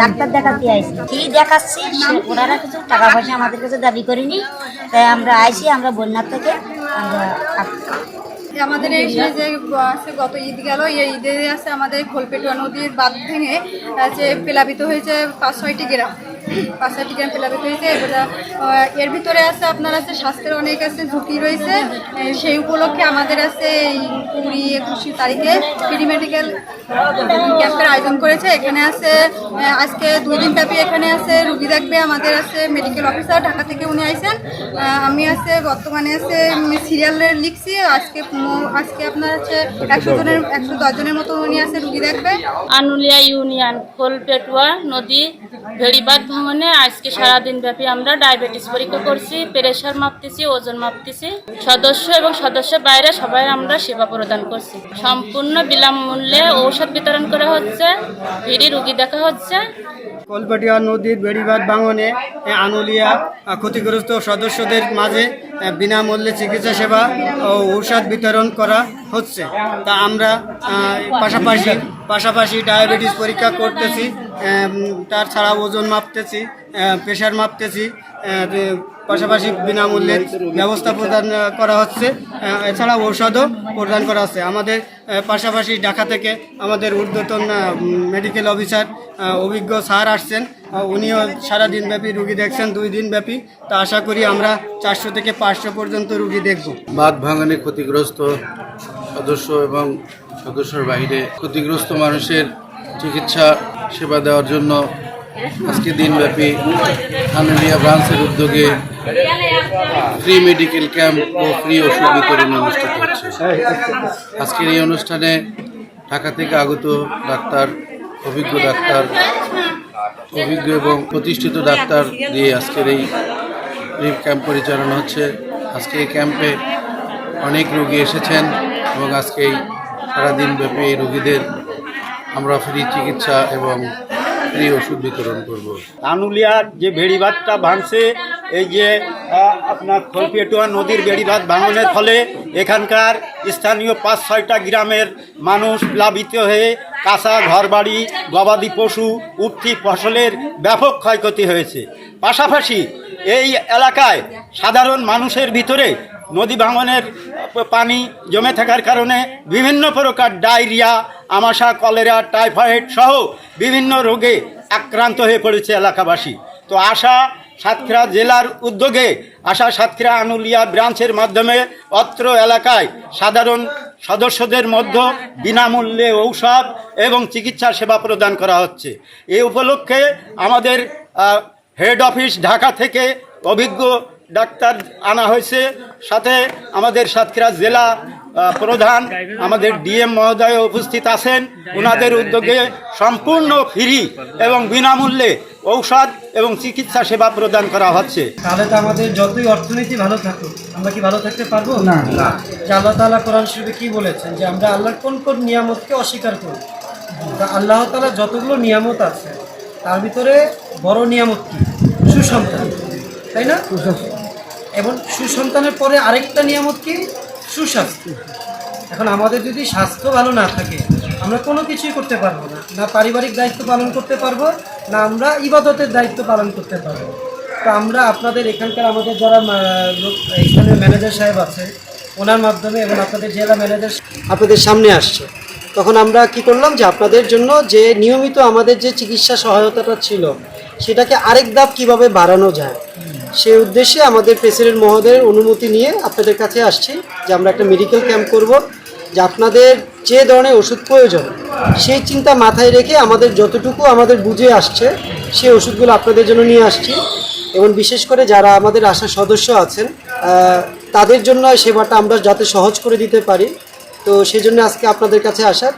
Doctor দেখাতে আইসি কি দেখাচ্ছি? ওনারা কিছু টাকা পয়সা আমাদের কাছে দাবি করেনি। তাই আমরা আইসি আমরা বন্যার থেকে আমরা আমাদের এই যে আছে গত ঈদ গেল, এই ঈদে আছে আমাদের খোলপেটুয়া নদীর বাঁধ ভেঙে যে প্লাবিত হয়েছে পাঁচ ছয়টি গ্রাম। পাঁচ ছয়টি গ্রাম প্লাবিত হয়েছে এবার এর ভিতরে আছে, আপনার আছে, স্বাস্থ্যের অনেক আছে, ঝুঁকি রয়েছে। সেই উপলক্ষে আমাদের আছে এই কুড়ি একুশে তারিখে ফ্রি মেডিকেল ক্যাম্পের আয়োজন করেছে। এখানে আছে আজকে দুই দিন ব্যাপী এখানে আছে, রুগী দেখবে, আমাদের আছে মেডিকেল অফিসার ঢাকা থেকে উনি আইছেন। আমি আছে, বর্তমানে আছে সিরিয়ালের লিখছি, আজকে আজকে আপনার আছে একশো জনের, একশো দশ জনের মতো উনি আছে, রুগী দেখবে। আনুলিয়া ইউনিয়ন, খোলপেটুয়া নদী ভেড়িবাদ ভাঙনে আজকে সারাদিন ব্যাপী আমরা ডায়াবেটিস পরীক্ষা করছি প্রেশার মাপতেছি, ওজন মাপতেছি। সদস্য এবং সদস্য বাইরে সবাই আমরা সেবা প্রদান করছি। সম্পূর্ণ বিনামূল্যে ঔষধ বিতরণ করা হচ্ছে, ভিড়ি রুগী দেখা হচ্ছে। কলপাটিয়া নদীর বেড়িবাঁধ ভাঙনে আনুলিয়া ক্ষতিগ্রস্ত সদস্যদের মাঝে বিনামূল্যে চিকিৎসা সেবা ও ঔষধ বিতরণ করা হচ্ছে। তা আমরা পাশাপাশি পাশাপাশি ডায়াবেটিস পরীক্ষা করতেছি। তার ছাড়া ওজন মাপতেছি প্রেশার মাপতেছি পাশাপাশি বিনামূল্যে ব্যবস্থা প্রদান করা হচ্ছে। এছাড়া ঔষধও প্রদান করা হচ্ছে। আমাদের পাশাপাশি ঢাকা থেকে আমাদের ঊর্ধ্বতন মেডিকেল অফিসার অভিজ্ঞ স্যার আসছেন। উনিও সারাদিন ব্যাপী রুগী দেখছেন, দুই দিন ব্যাপী। তা আশা করি আমরা চারশো থেকে পাঁচশো পর্যন্ত রুগী দেখব। বাঁধ ভাঙনে ক্ষতিগ্রস্ত সদস্য এবং সদস্যর বাইরে ক্ষতিগ্রস্ত মানুষের চিকিৎসা সেবা দেওয়ার জন্য আজকে দিনব্যাপী আনুলিয়া ব্রাঞ্চের উদ্যোগে ফ্রি মেডিকেল ক্যাম্প ও ফ্রি ওষুধ বিতরণ অনুষ্ঠিত হচ্ছে। আজকের এই অনুষ্ঠানে ঢাকা থেকে আগত ডাক্তার, অভিজ্ঞ ডাক্তার, অভিজ্ঞ এবং প্রতিষ্ঠিত ডাক্তার দিয়ে আজকের এই ক্যাম্প পরিচালনা হচ্ছে। আজকে এই ক্যাম্পে অনেক রোগী এসেছেন এবং আজকে এই সারাদিন ব্যাপী এই রোগীদের আমরা ফ্রি চিকিৎসা এবং ফ্রি ওষুধ বিতরণ করব। আনুলিয়ার যে বেড়িবাঁধটা ভাঙছে, এই যে আপনার খলপেটুয়া নদীর বেড়িবাঁধ ভাঙনের ফলে এখানকার স্থানীয় পাঁচ ছয়টা গ্রামের মানুষ প্লাবিত হয়ে কাঁচা ঘরবাড়ি, গবাদি পশু, উঠতি ফসলের ব্যাপক ক্ষয়ক্ষতি হয়েছে। পাশাপাশি এই এলাকায় সাধারণ মানুষের ভিতরে নদী ভাঙনের পানি জমে থাকার কারণে বিভিন্ন প্রকার ডায়রিয়া আমাশা, কলেরা, টাইফয়েড সহ বিভিন্ন রোগে আক্রান্ত হয়ে পড়েছে এলাকাবাসী। তো আশা সাতক্ষীরা জেলার উদ্যোগে, আশা সাতক্ষীরা আনুলিয়া ব্রাঞ্চের মাধ্যমে অত্র এলাকায় সাধারণ সদস্যদের মধ্যে বিনামূল্যে ঔষধ এবং চিকিৎসা সেবা প্রদান করা হচ্ছে। এই উপলক্ষে আমাদের হেড অফিস ঢাকা থেকে অভিজ্ঞ ডাক্তার আনা হয়েছে। সাথে আমাদের সাতক্ষীরা জেলা প্রধান আমাদের ডিএম মহোদয় উপস্থিত আছেন। ওনাদের উদ্যোগে সম্পূর্ণ ফ্রি এবং বিনামূল্যে ঔষধ এবং চিকিৎসা সেবা প্রদান করা হচ্ছে। তাহলে তো আমাদের যতই অর্থনীতি ভালো থাকুক আমরা কি ভালো থাকতে পারব? না। যে আল্লাহ তাআলা কোরআন শরীফে কি বলেছেন? যে আমরা আল্লাহর কোন কোন নিয়ামতকে অস্বীকার করি? তা আল্লাহ তাআলা যতগুলো নিয়ামত আছে তার ভিতরে বড় নিয়ামত কি? সুসন্তান। তাই না? এবং সুসন্তানের পরে আরেকটা নিয়ামত কি? সুস্বাস্থ্য। এখন আমাদের যদি স্বাস্থ্য ভালো না থাকে, আমরা কোনো কিছুই করতে পারব না। না পারিবারিক দায়িত্ব পালন করতে পারব, না আমরা ইবাদতের দায়িত্ব পালন করতে পারব। তো আমরা আপনাদের এখানকার আমাদের যারা লোক, এখানে ম্যানেজার সাহেব আছে, ওনার মাধ্যমে এবং আপনাদের জেলা ম্যানেজার আপনাদের সামনে আসছে। তখন আমরা কি করলাম যে আপনাদের জন্য যে নিয়মিত আমাদের যে চিকিৎসা সহায়তাটা ছিল, সেটাকে আরেক ধাপ কীভাবে বাড়ানো যায় সেই উদ্দেশ্যে আমাদের প্রেসিডেন্ট মহোদয়ের অনুমতি নিয়ে আপনাদের কাছে আসছি যে আমরা একটা মেডিকেল ক্যাম্প করব, যে আপনাদের যে ধরনের ওষুধ প্রয়োজন, সেই চিন্তা মাথায় রেখে আমাদের যতটুকু আমাদের বুঝে আসছে, সেই ওষুধগুলো আপনাদের জন্য নিয়ে আসছি। এবং বিশেষ করে যারা আমাদের আশা সদস্য আছেন তাদের জন্য সেবাটা আমরা যাতে সহজ করে দিতে পারি। তো সেই জন্য আজকে আপনাদের কাছে আসা